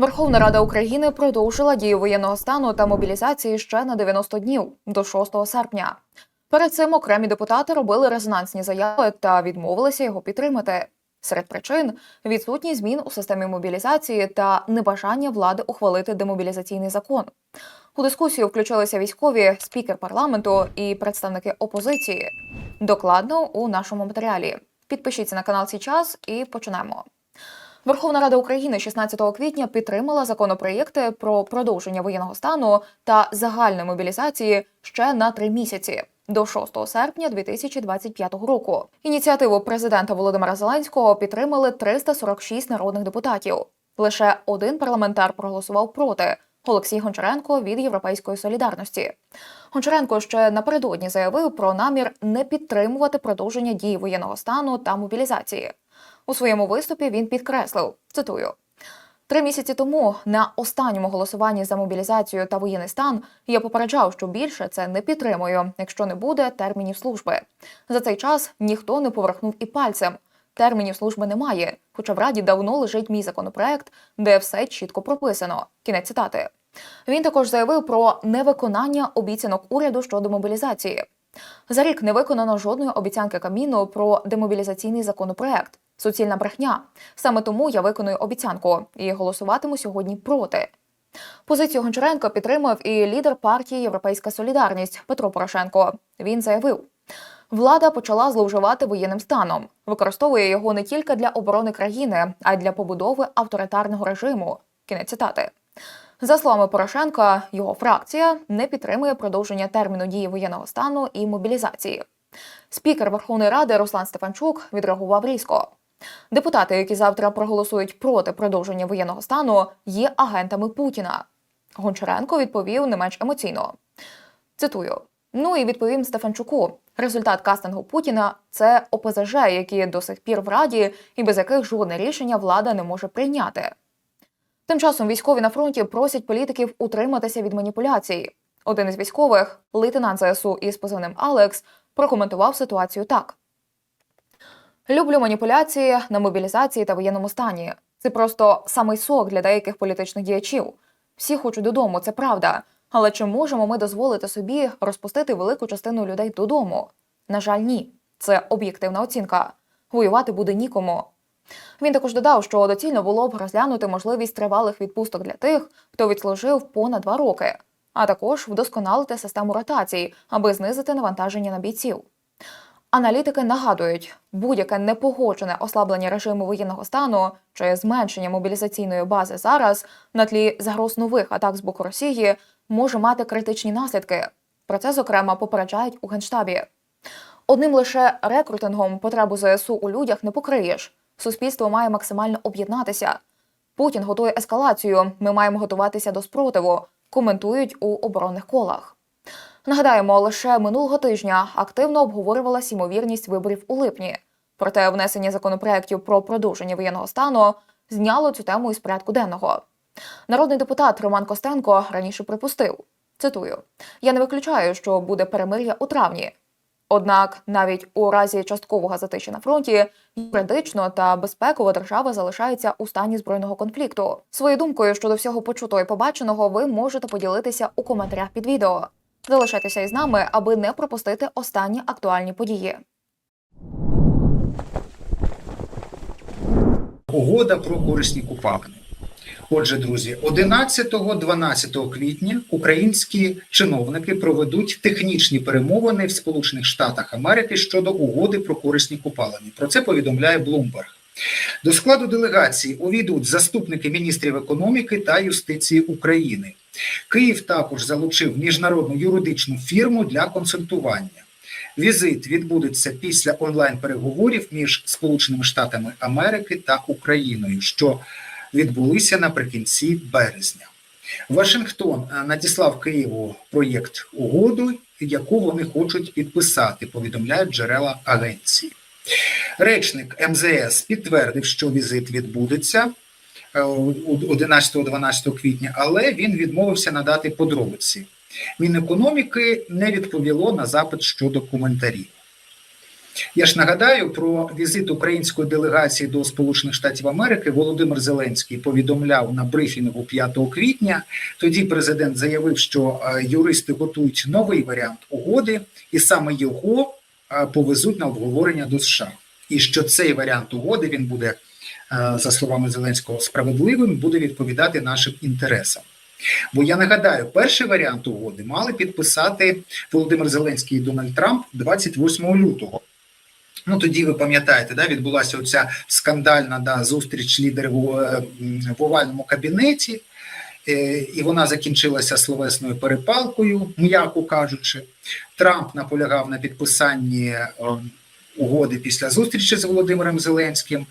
Верховна Рада України продовжила дію воєнного стану та мобілізації ще на 90 днів до 6 серпня. Перед цим окремі депутати робили резонансні заяви та відмовилися його підтримати. Серед причин відсутність змін у системі мобілізації та небажання влади ухвалити демобілізаційний закон. У дискусію включилися військові, спікер парламенту і представники опозиції. Докладно у нашому матеріалі. Підпишіться на канал Січас і почнемо. Верховна Рада України 16 квітня підтримала законопроєкти про продовження воєнного стану та загальної мобілізації ще на три місяці до 6 серпня 2025 року. Ініціативу президента Володимира Зеленського підтримали 346 народних депутатів. Лише один парламентар проголосував проти. Олексій Гончаренко від Європейської солідарності. Гончаренко ще напередодні заявив про намір не підтримувати продовження дії воєнного стану та мобілізації. У своєму виступі він підкреслив цитую. Три місяці тому на останньому голосуванні за мобілізацію та воєнний стан я попереджав, що більше це не підтримую, якщо не буде термінів служби. За цей час ніхто не поверхнув і пальцем. Термінів служби немає, хоча в раді давно лежить мій законопроект, де все чітко прописано. Кінець цитати. Він також заявив про невиконання обіцянок уряду щодо мобілізації. За рік не виконано жодної обіцянки Каміну про демобілізаційний законопроект. Суцільна брехня. Саме тому я виконую обіцянку і голосуватиму сьогодні проти. Позицію Гончаренка підтримав і лідер партії Європейська Солідарність Петро Порошенко. Він заявив: влада почала зловживати воєнним станом, використовує його не тільки для оборони країни, а й для побудови авторитарного режиму. Кінець цитати. За словами Порошенка, його фракція не підтримує продовження терміну дії воєнного стану і мобілізації. Спікер Верховної Ради Руслан Стефанчук відреагував різко. Депутати, які завтра проголосують проти продовження воєнного стану, є агентами Путіна. Гончаренко відповів не менш емоційно. Цитую: ну і відповім Стефанчуку. Результат кастингу Путіна це ОПЗЖ, які до сих пір в раді і без яких жодне рішення влада не може прийняти. Тим часом військові на фронті просять політиків утриматися від маніпуляцій. Один із військових, лейтенант ЗСУ із позивним Алекс, прокоментував ситуацію так: люблю маніпуляції на мобілізації та воєнному стані. Це просто самий сок для деяких політичних діячів. Всі хочуть додому, це правда. Але чи можемо ми дозволити собі розпустити велику частину людей додому? На жаль, ні. Це об'єктивна оцінка. Воювати буде нікому. Він також додав, що доцільно було б розглянути можливість тривалих відпусток для тих, хто відслужив понад два роки, а також вдосконалити систему ротацій, аби знизити навантаження на бійців. Аналітики нагадують, будь-яке непогоджене ослаблення режиму воєнного стану чи зменшення мобілізаційної бази зараз на тлі загроз нових атак з боку Росії може мати критичні наслідки. Про це зокрема попереджають у генштабі. Одним лише рекрутингом потребу ЗСУ у людях не покриєш. Суспільство має максимально об'єднатися. Путін готує ескалацію. Ми маємо готуватися до спротиву. Коментують у оборонних колах. Нагадаємо, лише минулого тижня активно обговорювалася ймовірність виборів у липні. Проте внесення законопроєктів про продовження воєнного стану зняло цю тему із порядку денного. Народний депутат Роман Костенко раніше припустив: цитую: я не виключаю, що буде перемир'я у травні. Однак навіть у разі часткового затиші на фронті юридично та безпеково держава залишається у стані збройного конфлікту. Своєю думкою щодо всього почутого і побаченого ви можете поділитися у коментарях під відео. Залишайтеся із нами, аби не пропустити останні актуальні події. Угода про корисні купалини. Отже, друзі, 11-12 квітня українські чиновники проведуть технічні перемовини в Сполучених Штатах Америки щодо угоди про корисні купалини. Про це повідомляє Bloomberg. До складу делегації увійдуть заступники міністрів економіки та юстиції України. Київ також залучив міжнародну юридичну фірму для консультування. Візит відбудеться після онлайн-переговорів між Сполученими Штатами Америки та Україною, що відбулися наприкінці березня. Вашингтон надіслав Києву проєкт угоду, яку вони хочуть підписати, повідомляють джерела агенції. Речник МЗС підтвердив, що візит відбудеться 11-12 квітня, але він відмовився надати подробиці. Мінекономіки не відповіло на запит щодо коментарів. Я ж нагадаю про візит української делегації до Сполучених Штатів Америки. Володимир Зеленський повідомляв на брифінгу 5 квітня. Тоді президент заявив, що е, юристи готують новий варіант угоди, і саме його е, повезуть на обговорення до США. І що цей варіант угоди він буде, е, за словами Зеленського, справедливим, буде відповідати нашим інтересам. Бо я нагадаю, перший варіант угоди мали підписати Володимир Зеленський і Дональд Трамп 28 лютого. Ну тоді ви пам'ятаєте, да, відбулася оця скандальна да, зустріч лідерів у, е, в овальному кабінеті, е, і вона закінчилася словесною перепалкою, м'яко кажучи. Трамп наполягав на підписанні е, угоди після зустрічі з Володимиром Зеленським.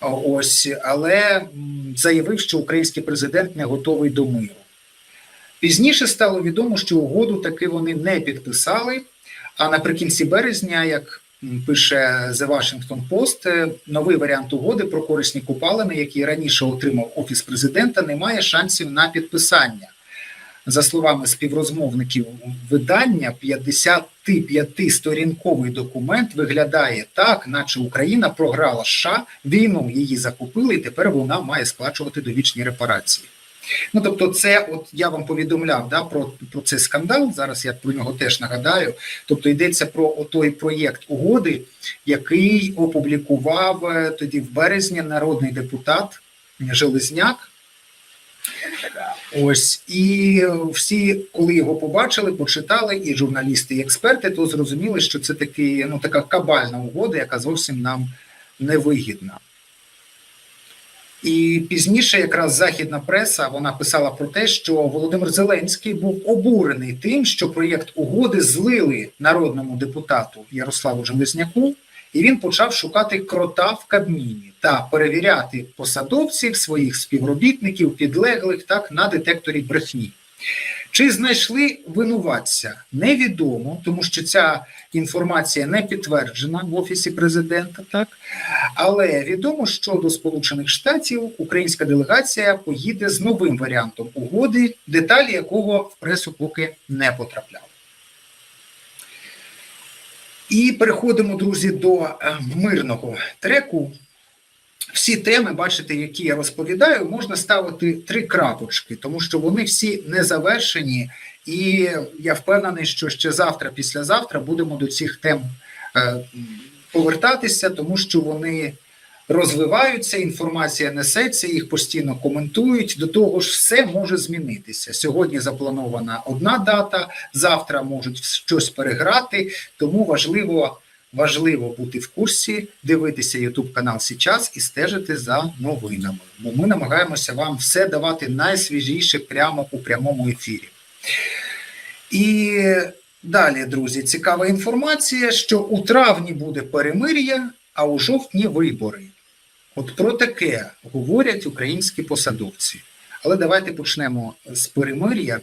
Ось, але заявив, що український президент не готовий до миру. Пізніше стало відомо, що угоду таки вони не підписали. А наприкінці березня, як пише The Washington Post, е, новий варіант угоди про корисні купалини, який раніше отримав офіс президента, не має шансів на підписання. За словами співрозмовників видання, 55-сторінковий документ виглядає так, наче Україна програла США, війну її закупили, і тепер вона має сплачувати довічні репарації. Ну тобто, це от я вам повідомляв да, про, про цей скандал. Зараз я про нього теж нагадаю. Тобто йдеться про той проєкт угоди, який опублікував е, тоді в березні народний депутат Железняк. Ось і всі, коли його побачили, почитали, і журналісти, і експерти, то зрозуміли, що це таки, ну, така кабальна угода, яка зовсім нам не вигідна. І пізніше, якраз західна преса вона писала про те, що Володимир Зеленський був обурений тим, що проєкт угоди злили народному депутату Ярославу Железняку, і він почав шукати крота в Кабміні та перевіряти посадовців своїх співробітників, підлеглих так на детекторі брехні. Чи знайшли винуватця? Невідомо, тому що ця інформація не підтверджена в офісі президента, так але відомо, що до Сполучених Штатів українська делегація поїде з новим варіантом угоди, деталі якого в пресу поки не потрапляли. І переходимо, друзі, до е, мирного треку. Всі теми, бачите, які я розповідаю, можна ставити три крапочки, тому що вони всі не завершені, і я впевнений, що ще завтра, післязавтра будемо до цих тем е, повертатися, тому що вони розвиваються, інформація несеться, їх постійно коментують. До того ж, все може змінитися. Сьогодні запланована одна дата, завтра можуть щось переграти, тому важливо. Важливо бути в курсі, дивитися YouTube канал Січас і стежити за новинами. Бо ми намагаємося вам все давати найсвіжіше прямо у прямому ефірі. І далі, друзі, цікава інформація, що у травні буде перемир'я, а у жовтні вибори. От про таке говорять українські посадовці. Але давайте почнемо з перемир'я.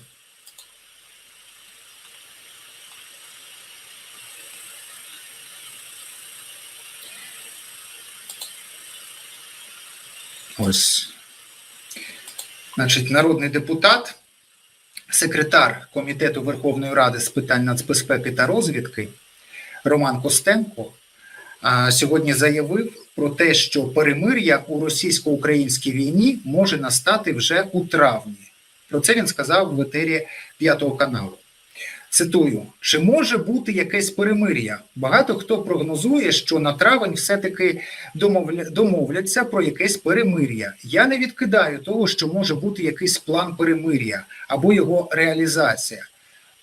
Ось. Значить, народний депутат, секретар Комітету Верховної Ради з питань нацбезпеки та розвідки Роман Костенко сьогодні заявив про те, що перемир'я у російсько-українській війні може настати вже у травні. Про це він сказав в етері п'ятого каналу. Цитую: чи може бути якесь перемир'я? Багато хто прогнозує, що на травень все-таки домовля... домовляться про якесь перемир'я. Я не відкидаю того, що може бути якийсь план перемир'я або його реалізація.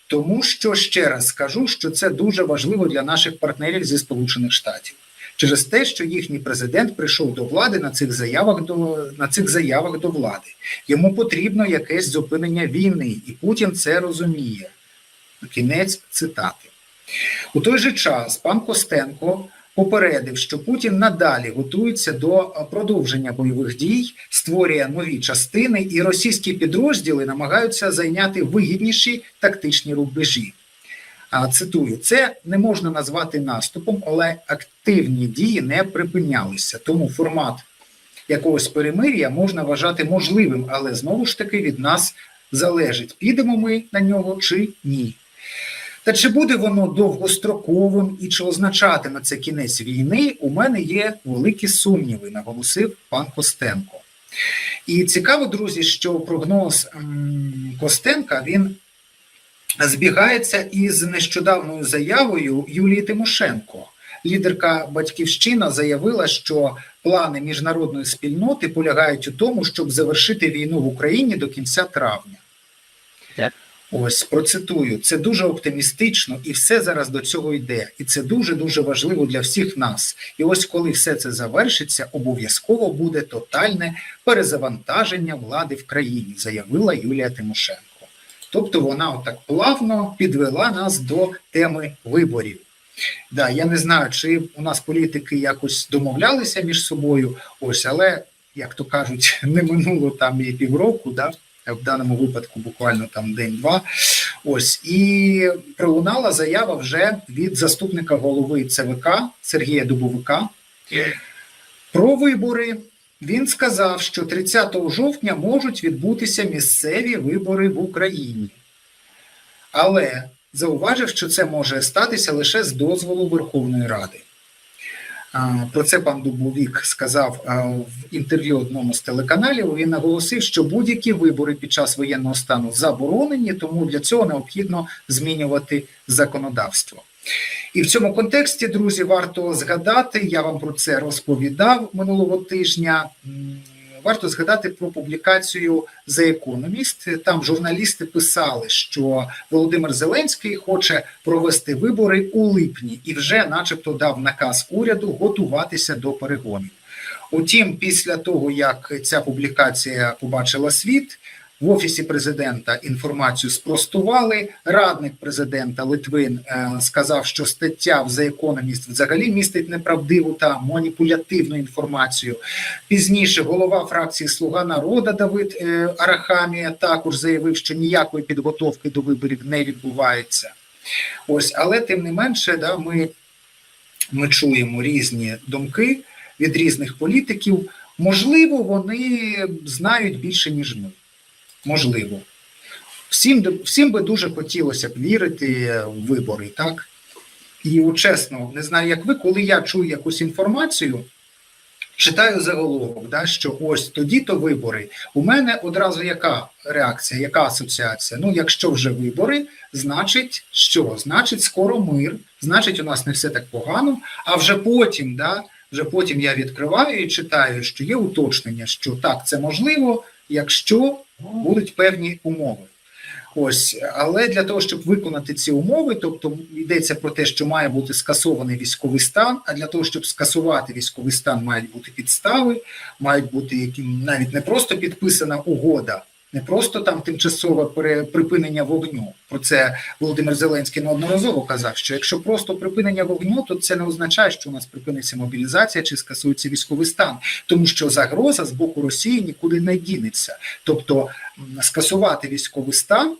Тому що ще раз скажу, що це дуже важливо для наших партнерів зі Сполучених Штатів. Через те, що їхній президент прийшов до влади на цих заявах до на цих заявах до влади, йому потрібно якесь зупинення війни, і Путін це розуміє. Кінець цитати. У той же час пан Костенко попередив, що Путін надалі готується до продовження бойових дій, створює нові частини, і російські підрозділи намагаються зайняти вигідніші тактичні рубежі. Цитую, це не можна назвати наступом, але активні дії не припинялися. Тому формат якогось перемир'я можна вважати можливим, але знову ж таки від нас залежить, підемо ми на нього чи ні. Та чи буде воно довгостроковим і чи означатиме це кінець війни? У мене є великі сумніви, наголосив пан Костенко. І цікаво, друзі, що прогноз Костенка він збігається із нещодавною заявою Юлії Тимошенко. Лідерка Батьківщина заявила, що плани міжнародної спільноти полягають у тому, щоб завершити війну в Україні до кінця травня. Ось процитую, це дуже оптимістично, і все зараз до цього йде. І це дуже дуже важливо для всіх нас. І ось коли все це завершиться, обов'язково буде тотальне перезавантаження влади в країні, заявила Юлія Тимошенко. Тобто вона отак плавно підвела нас до теми виборів. Да, я не знаю, чи у нас політики якось домовлялися між собою, ось, але як то кажуть, не минуло там і півроку, да, в даному випадку буквально там день-два. Ось і пролунала заява вже від заступника голови ЦВК Сергія Дубовика про вибори. Він сказав, що 30 жовтня можуть відбутися місцеві вибори в Україні. Але зауважив, що це може статися лише з дозволу Верховної Ради. Про це пан Дубовік сказав в інтерв'ю одному з телеканалів. Він наголосив, що будь-які вибори під час воєнного стану заборонені, тому для цього необхідно змінювати законодавство. І в цьому контексті, друзі, варто згадати, я вам про це розповідав минулого тижня. Варто згадати про публікацію The Economist. Там журналісти писали, що Володимир Зеленський хоче провести вибори у липні і вже, начебто, дав наказ уряду готуватися до перегонів. Утім, після того як ця публікація побачила світ, в офісі президента інформацію спростували. Радник президента Литвин е, сказав, що стаття в The Economist взагалі містить неправдиву та маніпулятивну інформацію. Пізніше голова фракції Слуга народа Давид е, Арахамія також заявив, що ніякої підготовки до виборів не відбувається. Ось, але тим не менше, да, ми, ми чуємо різні думки від різних політиків. Можливо, вони знають більше, ніж ми. Можливо. Всім, всім би дуже хотілося б вірити в вибори, так? І от чесно, не знаю, як ви, коли я чую якусь інформацію, читаю заголовок, да, що ось тоді-то вибори. У мене одразу яка реакція, яка асоціація? Ну, якщо вже вибори, значить що? Значить, скоро мир, значить, у нас не все так погано, а вже потім, да, вже потім я відкриваю і читаю, що є уточнення, що так, це можливо, якщо будуть певні умови. Ось, але для того, щоб виконати ці умови, тобто йдеться про те, що має бути скасований військовий стан. А для того, щоб скасувати військовий стан, мають бути підстави, мають бути які навіть не просто підписана угода, не просто там тимчасове припинення вогню. Про це Володимир Зеленський неодноразово казав, що якщо просто припинення вогню, то це не означає, що у нас припиниться мобілізація чи скасується військовий стан, тому що загроза з боку Росії нікуди не дінеться. Тобто скасувати військовий стан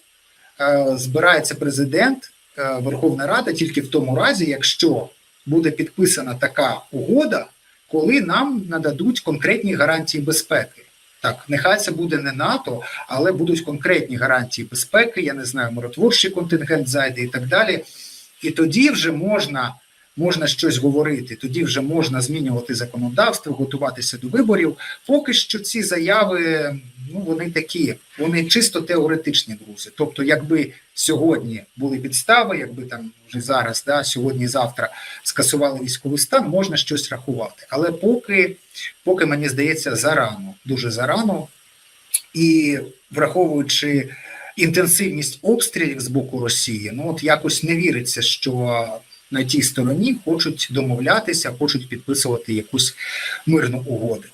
е, збирається президент е, Верховна Рада тільки в тому разі, якщо буде підписана така угода, коли нам нададуть конкретні гарантії безпеки. Так, нехай це буде не НАТО, але будуть конкретні гарантії безпеки. Я не знаю, миротворчий контингент зайде і так далі. І тоді вже можна, можна щось говорити, тоді вже можна змінювати законодавство, готуватися до виборів. Поки що ці заяви, ну вони такі, вони чисто теоретичні, друзі. Тобто, якби сьогодні були підстави, якби там вже зараз, да, сьогодні завтра скасували військовий стан, можна щось рахувати. Але поки, поки мені здається, зарано, дуже зарано. І враховуючи інтенсивність обстрілів з боку Росії, ну от якось не віриться, що на тій стороні хочуть домовлятися, хочуть підписувати якусь мирну угоду.